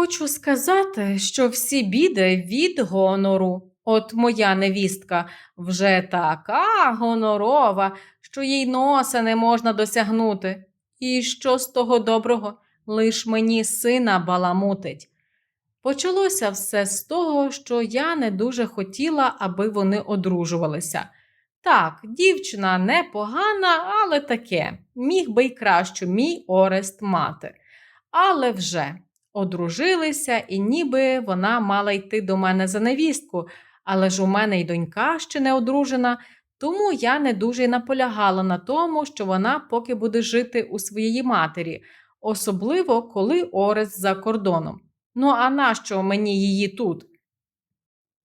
Хочу сказати, що всі біди від гонору. От моя невістка вже така гонорова, що їй носа не можна досягнути. І що з того доброго, лиш мені сина баламутить. Почалося все з того, що я не дуже хотіла, аби вони одружувалися. Так, дівчина непогана, але таке, міг би й кращу мій Орест мати. Але вже одружилися, і ніби вона мала йти до мене за невістку, але ж у мене й донька ще не одружена, тому я не дуже й наполягала на тому, що вона поки буде жити у своєї матері, особливо коли Орест за кордоном. Ну, а нащо мені її тут?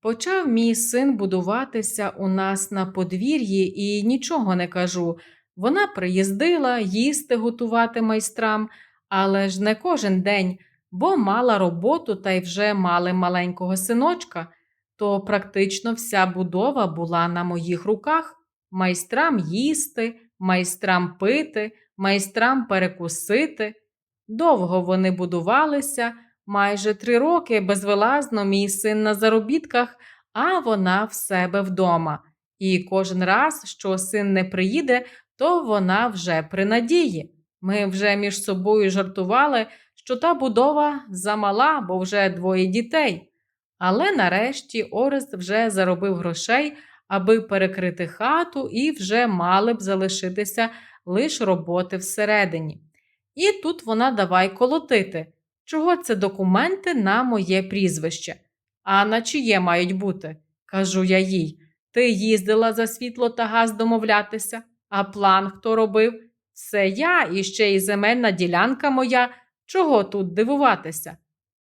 Почав мій син будуватися у нас на подвір'ї і нічого не кажу. Вона приїздила їсти готувати майстрам, але ж не кожен день, бо мала роботу та й вже мали маленького синочка, то практично вся будова була на моїх руках майстрам їсти, майстрам пити, майстрам перекусити. Довго вони будувалися, майже три роки безвилазно мій син на заробітках, а вона в себе вдома. І кожен раз, що син не приїде, то вона вже при надії. Ми вже між собою жартували, що та будова замала, бо вже двоє дітей. Але нарешті Орест вже заробив грошей, аби перекрити хату, і вже мали б залишитися лише роботи всередині. І тут вона давай колотити. Чого це документи на моє прізвище? А на чиє мають бути? кажу я їй. Ти їздила за світло та газ домовлятися, а план хто робив? Це я і ще й земельна ділянка моя. Чого тут дивуватися?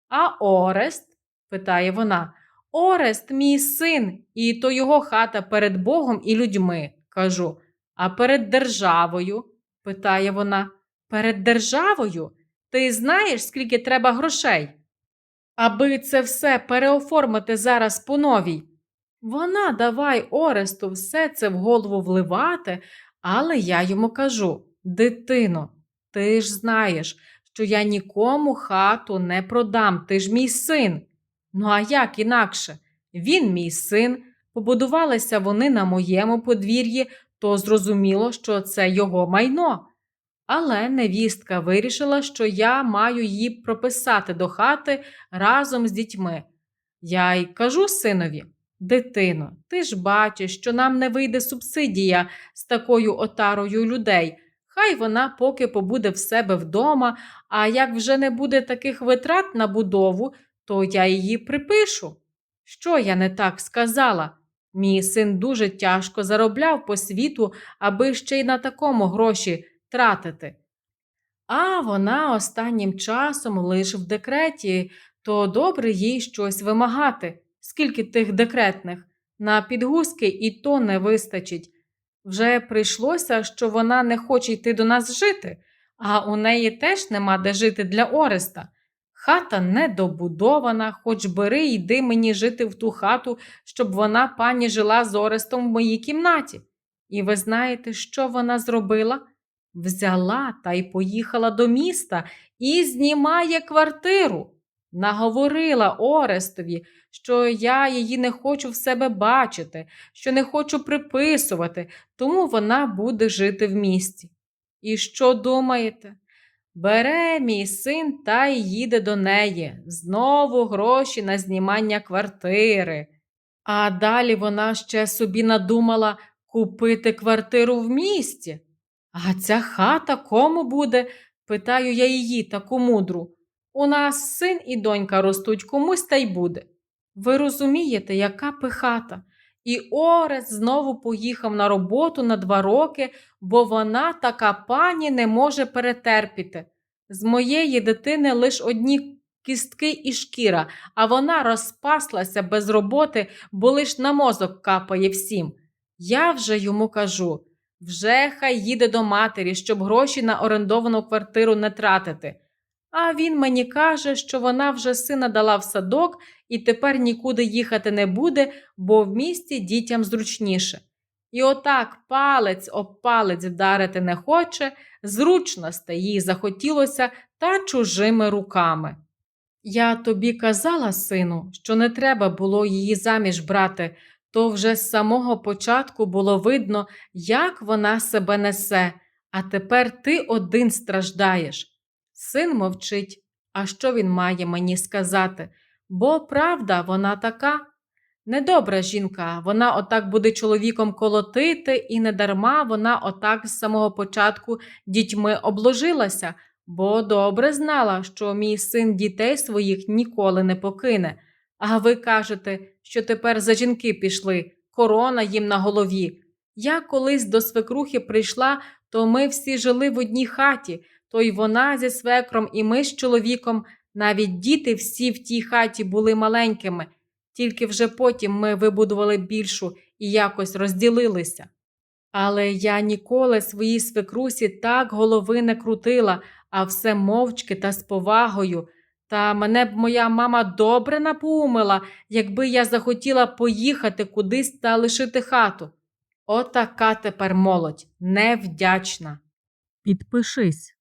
А Орест? питає вона. Орест, мій син, і то його хата перед Богом і людьми, кажу. А перед державою? питає вона. Перед державою? Ти знаєш, скільки треба грошей? Аби це все переоформити зараз по новій. Вона давай Оресту все це в голову вливати, але я йому кажу: дитино, ти ж знаєш, що я нікому хату не продам, ти ж мій син. Ну, а як інакше? Він мій син, побудувалися вони на моєму подвір'ї, то зрозуміло, що це його майно. Але невістка вирішила, що я маю її прописати до хати разом з дітьми. Я й кажу синові: дитино, ти ж бачиш, що нам не вийде субсидія з такою отарою людей. Хай вона поки побуде в себе вдома, а як вже не буде таких витрат на будову, то я її припишу. Що я не так сказала? Мій син дуже тяжко заробляв по світу, аби ще й на такому гроші тратити. А вона останнім часом лише в декреті, то добре їй щось вимагати. Скільки тих декретних? На підгузки і то не вистачить. Вже прийшлося, що вона не хоче йти до нас жити, а у неї теж нема де жити для Ореста. Хата недобудована, хоч бери йди мені жити в ту хату, щоб вона пані жила з Орестом в моїй кімнаті. І ви знаєте, що вона зробила? Взяла та й поїхала до міста і знімає квартиру. Наговорила Орестові, що я її не хочу в себе бачити, що не хочу приписувати, тому вона буде жити в місті. І що думаєте? Бере мій син та й їде до неї, знову гроші на знімання квартири. А далі вона ще собі надумала купити квартиру в місті. А ця хата кому буде? питаю я її таку мудру. У нас син і донька ростуть комусь та й буде. Ви розумієте, яка пихата? І Орес знову поїхав на роботу на два роки, бо вона така пані не може перетерпіти. З моєї дитини лиш одні кістки і шкіра, а вона розпаслася без роботи, бо лиш на мозок капає всім. Я вже йому кажу вже хай їде до матері, щоб гроші на орендовану квартиру не тратити. А він мені каже, що вона вже сина дала в садок і тепер нікуди їхати не буде, бо в місті дітям зручніше. І отак палець об палець вдарити не хоче, зручностей їй захотілося та чужими руками. Я тобі казала, сину, що не треба було її заміж брати, то вже з самого початку було видно, як вона себе несе, а тепер ти один страждаєш. Син мовчить. А що він має мені сказати? Бо правда, вона така. Недобра жінка, вона отак буде чоловіком колотити, і недарма вона отак з самого початку дітьми обложилася, бо добре знала, що мій син дітей своїх ніколи не покине. А ви кажете, що тепер за жінки пішли, корона їм на голові. Я колись до свекрухи прийшла, то ми всі жили в одній хаті, то й вона зі свекром, і ми з чоловіком, навіть діти всі в тій хаті були маленькими. Тільки вже потім ми вибудували більшу і якось розділилися. Але я ніколи своїй свекрусі так голови не крутила, а все мовчки та з повагою. Та мене б моя мама добре напоумила, якби я захотіла поїхати кудись та лишити хату. Отака тепер молодь, невдячна. Підпишись.